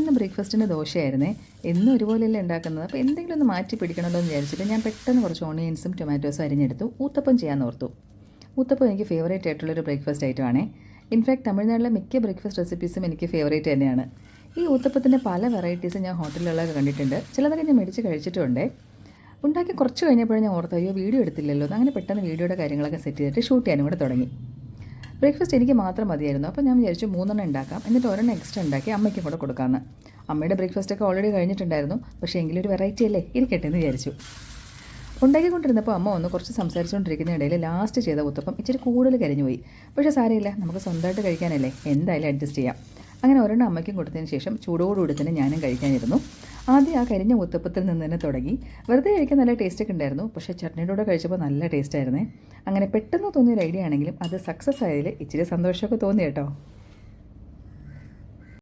അന്ന് ബ്രേക്ക്ഫാസ്റ്റിന് ദോശയായിരുന്നേ. എന്നും ഒരുപോലെയല്ല ഉണ്ടാക്കുന്നത്. അപ്പോൾ എന്തെങ്കിലും ഒന്ന് മാറ്റി പിടിക്കണമല്ലോ എന്ന് വിചാരിച്ചിട്ട് ഞാൻ പെട്ടെന്ന് കുറച്ച് ഓണിയൻസും ടൊമാറ്റോസും അരിഞ്ഞെടുത്തു. ഊത്തപ്പം ചെയ്യാൻ ഓർത്തു. ഊത്തപ്പം എനിക്ക് ഫേവറേറ്റ് ആയിട്ടുള്ളൊരു ബ്രേക്ക്ഫാസ്റ്റ് ആണേ. ഇൻഫാക്ട് തമിഴ്നാട്ടിലെ മിക്ക ബ്രേക്ക്ഫാസ്റ്റ് റെസിപ്പീസും എനിക്ക് ഫേവറേറ്റ് തന്നെയാണ്. ഈ ഊത്തപ്പത്തിന്റെ പല വെറൈറ്റീസും ഞാൻ ഹോട്ടലിലുള്ളതൊക്കെ കണ്ടിട്ടുണ്ട്. ചിലതൊക്കെ ഞാൻ മേടിച്ച് കഴിച്ചിട്ടുണ്ട്. ഉണ്ടാക്കി കുറച്ച് കഴിഞ്ഞപ്പോഴും ഞാൻ ഓർത്തു അയ്യോ വീഡിയോ എടുത്തില്ലല്ലോ. അങ്ങനെ പെട്ടെന്ന് വീഡിയോയുടെ കാര്യങ്ങളൊക്കെ സെറ്റ് ചെയ്തിട്ട് ഷൂട്ട് ചെയ്യാനും കൂടെ തുടങ്ങി. ബ്രേക്ക്ഫാസ്റ്റ് എനിക്ക് മാത്രം മതിയായിരുന്നു. അപ്പോൾ ഞാൻ വിചാരിച്ചു മൂന്നെണ്ണം ഉണ്ടാക്കാം. എന്നിട്ട് ഒരെണ്ണം എക്സ്ട്രാ ഉണ്ടാക്കി അമ്മയ്ക്കും കൂടെ കൊടുക്കാമെന്ന് അമ്മയുടെ ബ്രേക്ക്ഫാസ്റ്റ് ഒക്കെ ഓൾറെഡി കഴിഞ്ഞിട്ടുണ്ടായിരുന്നു. പക്ഷേ എങ്കിലും ഒരു വെറൈറ്റി അല്ലേ? ഇരിക്കട്ടെ എന്ന് വിചാരിച്ചു. ഉണ്ടാക്കിക്കൊണ്ടിരുന്നപ്പോൾ അമ്മ ഒന്ന് കുറച്ച് സംസാരിച്ചുകൊണ്ടിരിക്കുന്ന ഇടയിൽ ലാസ്റ്റ് ചെയ്ത ഉത്തപ്പം ഇച്ചിരി കൂടുതൽ കരിഞ്ഞു പോയി. പക്ഷേ സാരമില്ല നമുക്ക് സ്വന്തമായിട്ട് കഴിക്കാനല്ലേ? എന്തായാലും അഡ്ജസ്റ്റ് ചെയ്യാം. അങ്ങനെ ഒരെണ്ണം അമ്മയ്ക്കും കൊടുത്തതിന് ശേഷം ചൂടോടുകൂടി തന്നെ ഞാനും കഴിക്കാനിരുന്നു. ആദ്യം ആ കരിഞ്ഞ ഉത്തപ്പത്തിൽ നിന്ന് തന്നെ തുടങ്ങി. വെറുതെ കഴിക്കാൻ നല്ല ടേസ്റ്റൊക്കെ ഉണ്ടായിരുന്നു. പക്ഷേ ചട്നിയുടെ കൂടെ കഴിച്ചപ്പോൾ നല്ല ടേസ്റ്റ് ആയിരുന്നേ. അങ്ങനെ പെട്ടെന്ന് തോന്നിയൊരു ഐഡിയ ആണെങ്കിലും അത് സക്സസ് ആയതിൽ ഇച്ചിരി സന്തോഷമൊക്കെ തോന്നി കേട്ടോ.